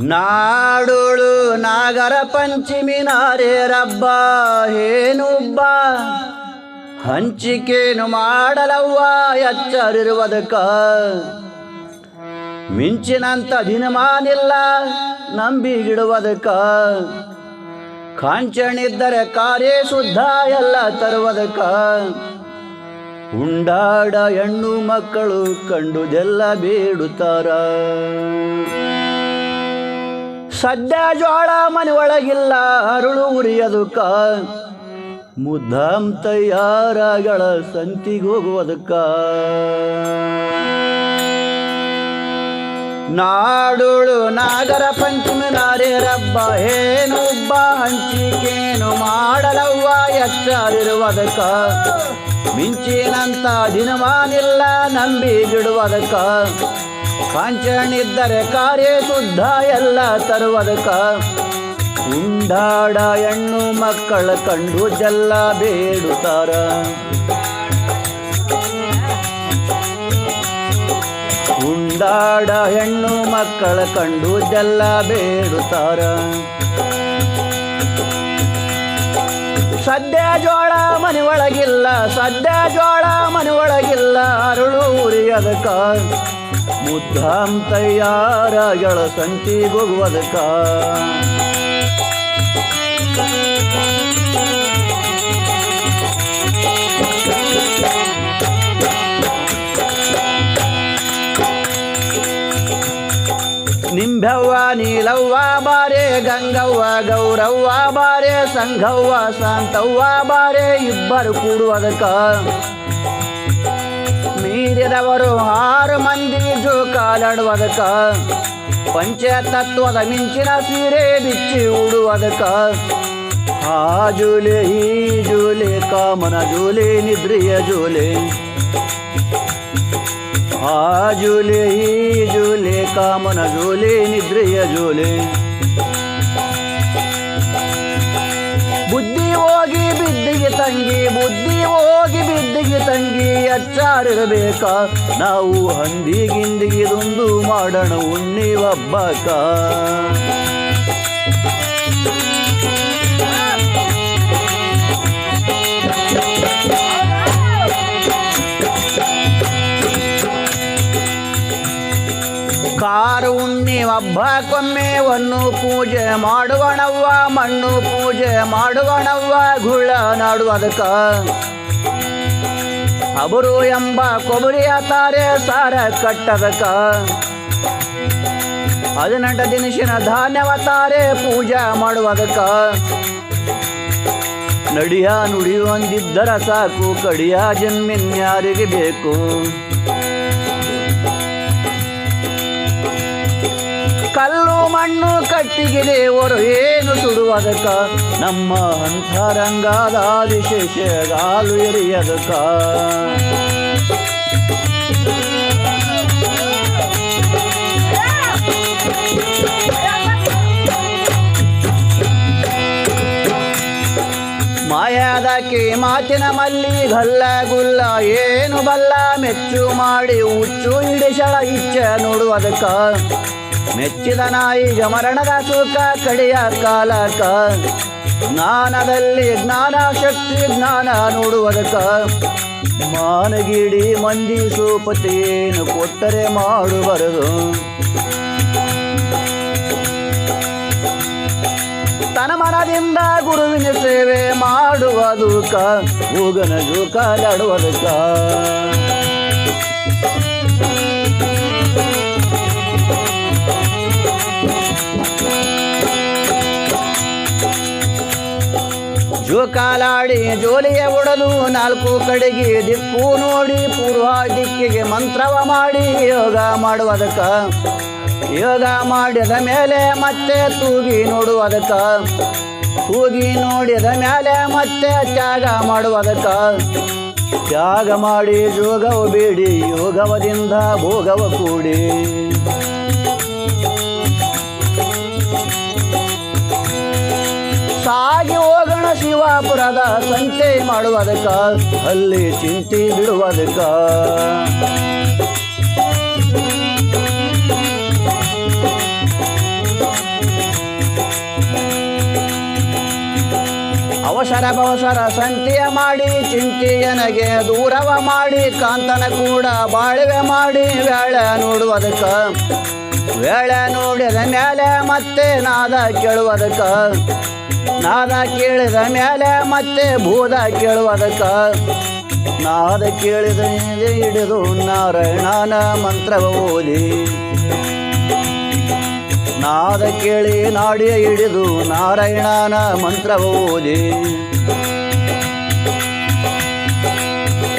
ನಾಡುಳು ನಾಗರ ಪಂಚಮಿ ನಾರೇ ರಬ್ಬ, ಹೇನುಬ್ಬ, ಹಂಚಿಕೇನು ಮಾಡಲವ್ವ, ಎಚ್ಚರಿರುವುದಕ್ಕ. ಮಿಂಚಿನಂತ ದಿನಮಾನಿಲ್ಲ, ನಂಬಿಗಿಡುವುದಕ್ಕ. ಕಾಂಚಣಿದ್ದರೆ ಕಾರ್ಯ ಶುದ್ಧ, ಎಲ್ಲ ತರುವುದಕ್ಕ. ಉಂಡಾಡ ಹೆಣ್ಣು ಮಕ್ಕಳು ಕಂಡುದೆಲ್ಲ ಬೇಡುತ್ತಾರ. ಸದ್ಯ ಜೋಳ ಮನೆ ಒಳಗಿಲ್ಲ ಅರುಳು ಉರಿಯದುಕ ಮುದ್ದಾಂ ತಯಾರಗಳ ಸಂತಿಗೆ ಹೋಗುವುದಕ್ಕ ನಾಡುಳು ನಾಗರ ಪಂಚಮಿ ನಾರಿರಬ್ಬ ಏನೊಬ್ಬ ಹಂಚಿಕೇನು ಮಾಡಲವ್ವ ಎಚ್ಚರಿರುವುದಕ್ಕ ಮಿಂಚಿನಂತ ದಿನವಾನಿಲ್ಲ ನಂಬಿ ಬಿಡುವುದಕ್ಕ. ಕಾಂಚನಿದ್ದರೆ ಕಾರ್ಯ ಶುದ್ಧ, ಎಲ್ಲ ತರುವುದಕ್ಕ. ಉಂಡಾಡ ಹೆಣ್ಣು ಮಕ್ಕಳ ಕಂಡು ಜಲ್ಲ ಬೇಡುತ್ತಾರ. ಉಂಡಾಡ ಹೆಣ್ಣು ಮಕ್ಕಳ ಕಂಡು ಜಲ್ಲ ಬೇಡುತ್ತಾರ. ಸದ್ಯ ಜೋಳ ಮನೆ ಒಳಗಿಲ್ಲ ಸದ್ಯ ಜೋಳ ಮನೆ ಒಳಗಿಲ್ಲ ಅರುಳು ಜಳ ಮುದ್ದಾಂ ಸಂಚಿ ಸಂತಿಗೋಗುವುದಕ್ಕ ನಿಂಬವ್ವ, ನೀಲವ್ವ, ಬಾರೆ, ಗಂಗವ್ವ, ಗೌರವ್ವ, ಬಾರೆ, ಸಂಘವ್ವ, ಶಾಂತವ್ವ, ಬಾರೆ, ಇಬ್ಬರು ಕೂಡುವುದಕ್ಕ. ಮೀರಿದವರು ಆರು ಮಂದಿ ಜೋಕಾಲಾಡುವುದಕ್ಕ ಪಂಚತತ್ವದ ಮಿಂಚಿನ ಸೀರೆ ಬಿಚ್ಚಿ ಉಡುವುದಕ್ಕ. ಆ ಜೂಲೆ, ಈ ಜೂಲೆ, ಕಾಮನ ಜೂಲೆ, ನಿದ್ರೆಯ ಜೂಲೆ. ಆ ಜೂಲೆ, ಈ ಜೂಲೆ, ಕಾಮನ ಜೂಲೆ, ನಿದ್ರೆಯ ಜೋಲೆ. ಬುದ್ಧಿ ಹೋಗಿ ಬಿದ್ದಿಗೆ ತಂಗಿ, ಬುದ್ಧಿ ಹೋಗಿ ಬಿದ್ದಿಗೆ ತಂಗಿ ಅಚ್ಚಾರಿರಬೇಕ ನಾವು ಹಂದಿಗಿಂದಿಗಿದೊಂದು ಮಾಡೋಣ ಉಣ್ಣಿ ಹಬ್ಬಕ್ಕ ಹಬ್ಬಕ್ಕೊಮ್ಮೆ ಒಂದು ಪೂಜೆ ಮಾಡುವಣವ್ವ ಮಣ್ಣು ಪೂಜೆ ಮಾಡುವಣವ್ವ ಗುಳ್ಳ ನಾಡುವುದಕ್ಕ. ಅಬರು ಎಂಬ ಕೊಬರಿ ತಾರೆ ಸಾರ ಕಟ್ಟದಕ ಹದಿನೆಂಟು ದಿನಸಿನ ಧಾನ್ಯವ ತಾರೆ ಪೂಜೆ ಮಾಡುವುದಕ್ಕ. ನಡಿಯ ನುಡಿ ಹೊಂದಿದ್ದರ ಸಾಕು ಕಡಿಯ ಜನ್ಮಿನ್ಯಾರಿಗೆ ಬೇಕು. ಕಲ್ಲು ಮಣ್ಣು ಕಟ್ಟಿಗೆ ದೇವರು ಏನು ಸುಡುವುದಕ್ಕ? ನಮ್ಮ ಅಂತರಂಗಾದ ಗಾಲು ಎರಿಯದಕ್ಕ? ಮಾಯಾದಕ್ಕೆ ಮಾತಿನ ಮಲ್ಲಿ ಗಲ್ಲ ಗುಲ್ಲ ಏನು ಬಲ್ಲ ಮೆಚ್ಚು ಮಾಡಿ ಹುಚ್ಚು ಹಿಡಿಸಳ ಇಚ್ಛೆ ನೋಡುವುದಕ್ಕ? ಮೆಚ್ಚಿದ ನಾಯಿಗ ಮರಣದ ಸುಖ ಕಡೆಯ ಕಾಲಕ ಜ್ಞಾನದಲ್ಲಿ ಜ್ಞಾನ, ಶಕ್ತಿ ಜ್ಞಾನ ನೋಡುವುದಕ್ಕ ಮಾನಗಿಡಿ ಮಂದಿ ಸೂಪತಿ ಏನು ಕೊಟ್ಟರೆ ಮಾಡುವರದು. ತನ ಮನದಿಂದ ಗುರುವಿನ ಸೇವೆ ಮಾಡುವುದಕ್ಕ ಹೋಗನ ಜೋಕಾಲಾಡುವುದಕ್ಕ ಜೋಕಾಲಾಡಿ ಜೋಲಿಯ ಒಡಲು ನಾಲ್ಕು ಕಡೆಗೆ ದಿಕ್ಕು ನೋಡಿ ಪೂರ್ವ ದಿಕ್ಕಿಗೆ ಮಂತ್ರವ ಮಾಡಿ ಯೋಗ ಮಾಡುವುದಕ್ಕ. ಯೋಗ ಮಾಡಿದ ಮೇಲೆ ಮತ್ತೆ ತೂಗಿ ನೋಡುವುದಕ್ಕ. ತೂಗಿ ನೋಡಿದ ಮೇಲೆ ಮತ್ತೆ ತ್ಯಾಗ ಮಾಡುವುದಕ್ಕ. ತ್ಯಾಗ ಮಾಡಿ ಜೋಗವ ಬೇಡಿ ಯೋಗವದಿಂದ ಭೋಗವ ಕೂಡಿ. ಶಿವಾಪುರದ ಸಂತೆ ಮಾಡುವುದಕ್ಕ, ಅಲ್ಲಿ ಚಿಂತೆ ಬಿಡುವುದಕ್ಕ. ಅವಸರ ಬವಸರ ಸಂತೆಯ ಮಾಡಿ, ಚಿಂತೆಯನಗೆ ದೂರವ ಮಾಡಿ, ಕಾಂತನ ಕೂಡ ಬಾಳ್ವೆ ಮಾಡಿ, ವೇಳೆ ನೋಡುವುದಕ್ಕ. ವೇಳೆ ನೋಡಿದ ಮೇಲೆ ಮತ್ತೆ ನಾದ ಕೇಳುವುದಕ್ಕ. ನಾದ ಕೇಳಿದ ಮೇಲೆ ಮತ್ತೆ ಭೂದ ಕೇಳುವುದಕ್ಕ. ನಾದ ಕೇಳಿದ ಹಿಡಿದು ನಾರಾಯಣನ ಮಂತ್ರ ಓದಿ. ನಾದ ಕೇಳಿ ನಾಡಿಯ ಹಿಡಿದು ನಾರಾಯಣನ ಮಂತ್ರ ಓದಿ.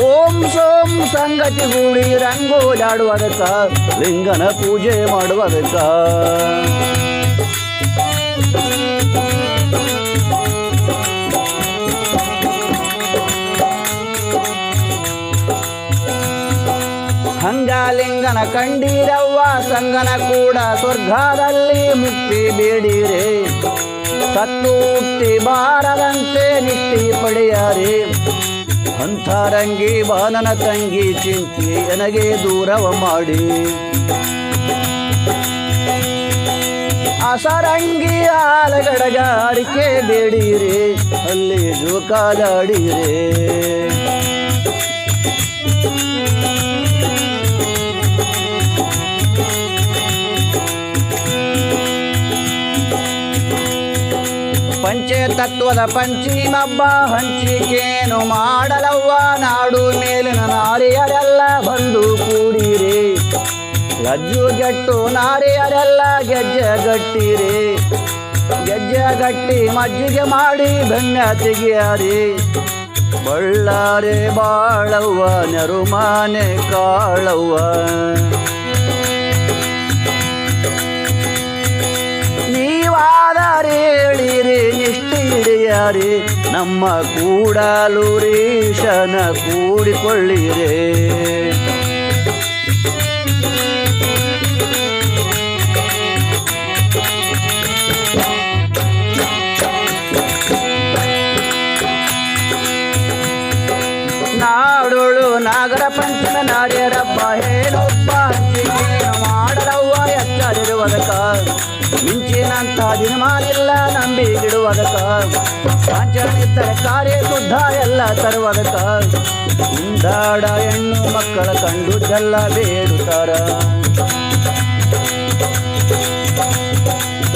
ಓಂ ಸೋಂ ಸಂಗತಿ ಗೂಡಿ ರಂಗೋಲಾಡುವುದಕ್ಕ ಲಿಂಗನ ಪೂಜೆ ಮಾಡುವುದಕ್ಕ. ಹಂಗಲಿಂಗನ ಕಂಡೀರವ್ವ, ಸಂಗನ ಕೂಡ ಸ್ವರ್ಗದಲ್ಲಿ ಮುಕ್ತಿ ಬೇಡಿರೆ. ಸತ್ತು ಹುಟ್ಟಿ ಬಾರದಂತೆ ನಿಟ್ಟಿ ಪಡೆಯಾರೆ. ಅಂತರಂಗಿ ಬಾಲನ ತಂಗಿ ಚಿಂತಿ ನನಗೆ ದೂರವ ಮಾಡಿ. ಅಸರಂಗಿ ಆಲಗಡಗ ಬೇಡಿರಿ ಅಲ್ಲಿ ಪಂಚೆ ತತ್ವದ ಪಂಚಿಮಬ್ಬ ಹಂಚಿಕೇನು ಮಾಡಲವ್ವ ನಾಡು ಮೇಲಿನ ನಾರಿಯರೆಲ್ಲ ಬಂದು ಕೂಡಿರಿ. ಲಜ್ಜು ಗೆಟ್ಟು ನಾರಿಯರೆಲ್ಲ ಗೆಜ್ಜೆ ಗಟ್ಟಿರಿ. ಗೆಜ್ಜೆ ಗಟ್ಟಿ ಮಜ್ಜಿಗೆ ಮಾಡಿ ಬೆಣ್ಣೆ ತೆಗೆಯರಿ. ಬಳ್ಳಾರೆ ಬಾಳವ್ವ, ನೆರುಮಾನೆ ಕಾಳವ್ವ. ನೀವಾದರೇಳಿರಿ ನಿಷ್ಠಿ ಹಿಡಿಯರಿ ನಮ್ಮ ಕೂಡಲೂರೀಶನ ಕೂಡಿಕೊಳ್ಳಿರೆ. ನಾಡೋಳು ನಾಗರ ಹೇಳೊಬ್ಬ ಹಂಚಿಕೆಯನ್ನು ಮಾಡಲವ್ವ ಎಚ್ಚರಿರುವುದಕ್ಕ ಮಿಂಚಿನಂತ ದಿನಮಾನಿಲ್ಲ ನಂಬಿ ಗಿಡುವುದಕ್ಕ ಕಾಂಚಾಣಿ ತರಕಾರಿ ಶುದ್ಧ, ಎಲ್ಲ ತರುವದಕ ಉಂಡಾಡ ಹೆಣ್ಣು ಮಕ್ಕಳ ಕಂಡುದೆಲ್ಲ ಬೇಡುತ್ತಾರ.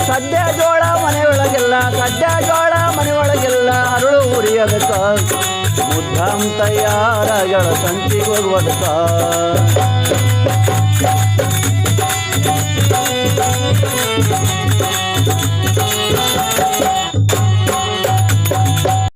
ಸದ್ಯ ಜೋಳ ಮನೆಯೊಳಗೆಲ್ಲ ಸದ್ಯ ಜೋಳ ಮನೆಯೊಳಗೆಲ್ಲ ಅರಳು ಉರಿಯೋದಕ್ಕ. ಮುದ್ದಾಂ ತಯಾರಗಳ Thank ಹೋಗುವುದಕ್ಕ